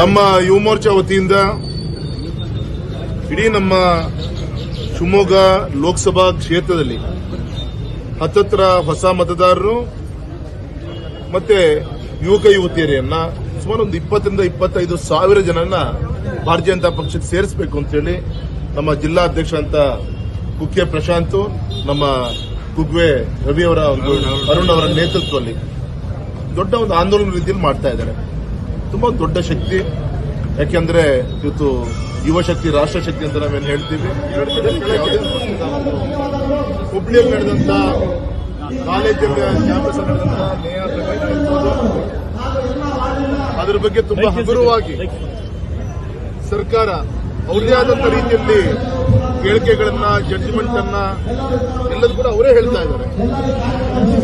ನಮ್ಮ ಯುವ ಮೋರ್ಚಾ ವತಿಯಿಂದ ಇಡೀ ನಮ್ಮ ಶಿವಮೊಗ್ಗ ಲೋಕಸಭಾ ಕ್ಷೇತ್ರದಲ್ಲಿ ಹತ್ತತ್ರ ಹೊಸ ಮತದಾರರು ಮತ್ತೆ ಯುವಕ ಯುವತಿಯರನ್ನ ಸುಮಾರು ಒಂದು ಇಪ್ಪತ್ತರಿಂದ ಇಪ್ಪತ್ತೈದು ಸಾವಿರ ಜನನ ಭಾರತೀಯ ಜನತಾ ಪಕ್ಷಕ್ಕೆ ಸೇರಿಸಬೇಕು ಅಂತ ಹೇಳಿ ನಮ್ಮ ಜಿಲ್ಲಾ ಅಧ್ಯಕ್ಷ ಅಂತ ಕುಕ್ಕೆ ಪ್ರಶಾಂತ್, ನಮ್ಮ ಕುಗ್ವೆ ರವಿ ಅವರ ಅರುಣ್ ಅವರ ನೇತೃತ್ವದಲ್ಲಿ ದೊಡ್ಡ ಒಂದು ಆಂದೋಲನ ರೀತಿಯಲ್ಲಿ ಮಾಡ್ತಾ ಇದ್ದಾರೆ. ತುಂಬಾ ದೊಡ್ಡ ಶಕ್ತಿ. ಯಾಕೆಂದ್ರೆ ಇವತ್ತು ಯುವ ಶಕ್ತಿ, ರಾಷ್ಟ್ರ ಶಕ್ತಿ ಅಂತ ನಾವೇನು ಹೇಳ್ತೀವಿ? ಹುಬ್ಳಿಯಲ್ಲಿ ನಡೆದಂತ ಕಾಲೇಜಲ್ಲಿ ಕ್ಯಾಂಪಸ್. ಅದ್ರ ಬಗ್ಗೆ ತುಂಬಾ ಹಗುರವಾಗಿ ಸರ್ಕಾರ ಅವ್ರದೇ ಆದಂತ ರೀತಿಯಲ್ಲಿ ಹೇಳಿಕೆಗಳನ್ನ ಜಡ್ಜ್ಮೆಂಟ್ ಅನ್ನ ಎಲ್ಲದೂ ಕೂಡ ಅವರೇ ಹೇಳ್ತಾ ಇದ್ದಾರೆ.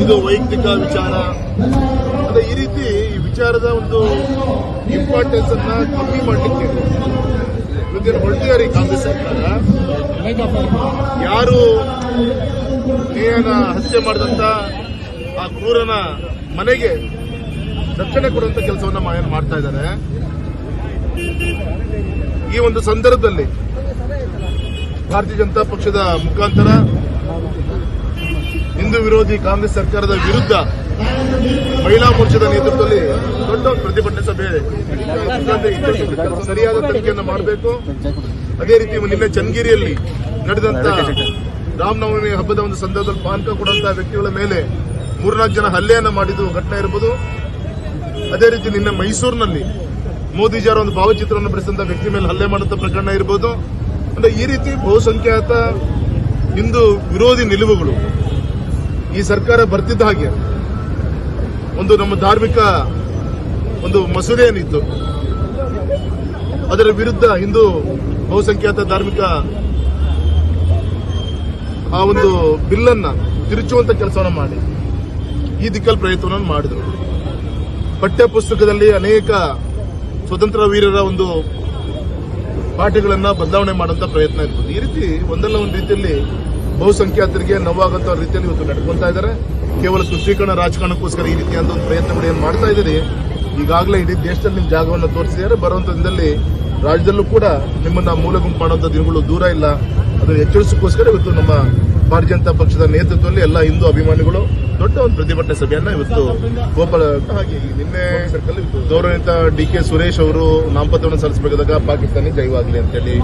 ಇದು ವೈಯಕ್ತಿಕ ವಿಚಾರ. ಅದೇ ಈ ರೀತಿ ಈ ವಿಚಾರದ ಒಂದು ಇಂಪಾರ್ಟೆನ್ಸ್ ಅನ್ನ ಕಮ್ಮಿ ಮಾಡಲಿಕ್ಕೆ ಇವತ್ತೇನು ಹೊರಟಿದ್ದಾರೆ ಈ ಕಾಂಗ್ರೆಸ್ ಸರ್ಕಾರ. ಯಾರು ನೇಹನ ಹತ್ಯೆ ಮಾಡಿದಂತ ಆ ಕ್ರೂರನ ಮನೆಗೆ ರಕ್ಷಣೆ ಕೊಡುವಂತ ಕೆಲಸವನ್ನ ಮಾಡ್ತಾ ಇದ್ದಾರೆ. ಈ ಒಂದು ಸಂದರ್ಭದಲ್ಲಿ ಭಾರತೀಯ ಜನತಾ ಪಕ್ಷದ ಮುಖಾಂತರ ಹಿಂದೂ ವಿರೋಧಿ ಕಾಂಗ್ರೆಸ್ ಸರ್ಕಾರದ ವಿರುದ್ಧ ಮಹಿಳಾ ಮೋರ್ಚಾದ ನೇತೃತ್ವದಲ್ಲಿ ದೊಡ್ಡ ಪ್ರತಿಭಟನೆ ಸಭೆ ಸರಿಯಾದ ತನಿಖೆಯನ್ನು ಮಾಡಬೇಕು. ಅದೇ ರೀತಿ ನಿನ್ನೆ ಚನ್ನಗಿರಿಯಲ್ಲಿ ನಡೆದಂತ ರಾಮನವಮಿ ಹಬ್ಬದ ಒಂದು ಸಂದರ್ಭದಲ್ಲಿ ಪಾನಕ ಕೊಡುವಂತಹ ವ್ಯಕ್ತಿಗಳ ಮೇಲೆ ಮೂರ್ನಾಲ್ಕು ಜನ ಹಲ್ಲೆಯನ್ನು ಮಾಡಿದ್ದು ಘಟನೆ ಇರಬಹುದು. ಅದೇ ರೀತಿ ನಿನ್ನೆ ಮೈಸೂರಿನಲ್ಲಿ ಮೋದಿಜಿಯವರ ಒಂದು ಭಾವಚಿತ್ರವನ್ನು ಬಿಡಿಸಿದಂತಹ ವ್ಯಕ್ತಿ ಮೇಲೆ ಹಲ್ಲೆ ಮಾಡುವಂತಹ ಪ್ರಕರಣ ಇರಬಹುದು. ಅಂದ್ರೆ ಈ ರೀತಿ ಬಹುಸಂಖ್ಯಾತ ಹಿಂದೂ ವಿರೋಧಿ ನಿಲುವುಗಳು ಈ ಸರ್ಕಾರ ಬರ್ತಿದ್ದ ಹಾಗೆ. ಒಂದು ನಮ್ಮ ಧಾರ್ಮಿಕ ಒಂದು ಮಸೂದೆ ಏನಿತ್ತು ಅದರ ವಿರುದ್ಧ ಹಿಂದೂ ಬಹುಸಂಖ್ಯಾತ ಧಾರ್ಮಿಕ ಆ ಒಂದು ಬಿಲ್ಲನ್ನ ತಿರುಚುವಂತ ಕೆಲಸವನ್ನು ಮಾಡಿ. ಈ ದಿಕ್ಕಲ್ಲಿ ಪ್ರಯತ್ನವನ್ನು ಮಾಡಿದರು. ಪಠ್ಯ ಪುಸ್ತಕದಲ್ಲಿ ಅನೇಕ ಸ್ವತಂತ್ರ ವೀರರ ಒಂದು ಪಾಠಗಳನ್ನ ಬದಲಾವಣೆ ಮಾಡುವಂತ ಪ್ರಯತ್ನ ಇರ್ಬೋದು. ಈ ರೀತಿ ಒಂದಲ್ಲ ಒಂದು ರೀತಿಯಲ್ಲಿ ಬಹುಸಂಖ್ಯಾತರಿಗೆ ನೋವಾಗುತ್ತ ರೀತಿಯಲ್ಲಿ ಇವತ್ತು ನಡ್ಕೊಂತಾ ಇದ್ದಾರೆ. ಕೇವಲ ತುಷ್ಟೀಕರಣ, ರಾಜಕಾರಣಕ್ಕೋಸ್ಕರ ಈ ರೀತಿಯಾದ ಒಂದು ಪ್ರಯತ್ನಗಳು ಏನು ಮಾಡ್ತಾ ಇದ್ದೀರಿ? ಈಗಾಗಲೇ ಇಡೀ ದೇಶದಲ್ಲಿ ನಿಮ್ಮ ಜಾಗವನ್ನು ತೋರಿಸಿದ್ದಾರೆ. ಬರುವಂತ ದಿನದಲ್ಲಿ ರಾಜ್ಯದಲ್ಲೂ ಕೂಡ ನಿಮ್ಮನ್ನ ಮೂಲ ಗುಂಪು ಮಾಡುವಂತ ದಿನಗಳು ದೂರ ಇಲ್ಲ. ಅದನ್ನು ಎಚ್ಚರಿಸೋಕ್ಕೋಸ್ಕರ ಇವತ್ತು ನಮ್ಮ ಭಾರತೀಯ ಜನತಾ ಪಕ್ಷದ ನೇತೃತ್ವದಲ್ಲಿ ಎಲ್ಲ ಹಿಂದೂ ಅಭಿಮಾನಿಗಳು ದೊಡ್ಡ ಒಂದು ಪ್ರತಿಭಟನೆ ಸಭೆಯನ್ನ ಇವತ್ತು ಗೋಪಾಲ ಹಾಗೆ ನಿನ್ನೆ ಗೌರವಿತ ಡಿ ಕೆ ಸುರೇಶ್ ಅವರು ನಾಮಪತ್ರವನ್ನು ಸಲ್ಲಿಸಬೇಕಾದಾಗ ಪಾಕಿಸ್ತಾನಿ ಜೈವಾಗಲಿ ಅಂತೇಳಿ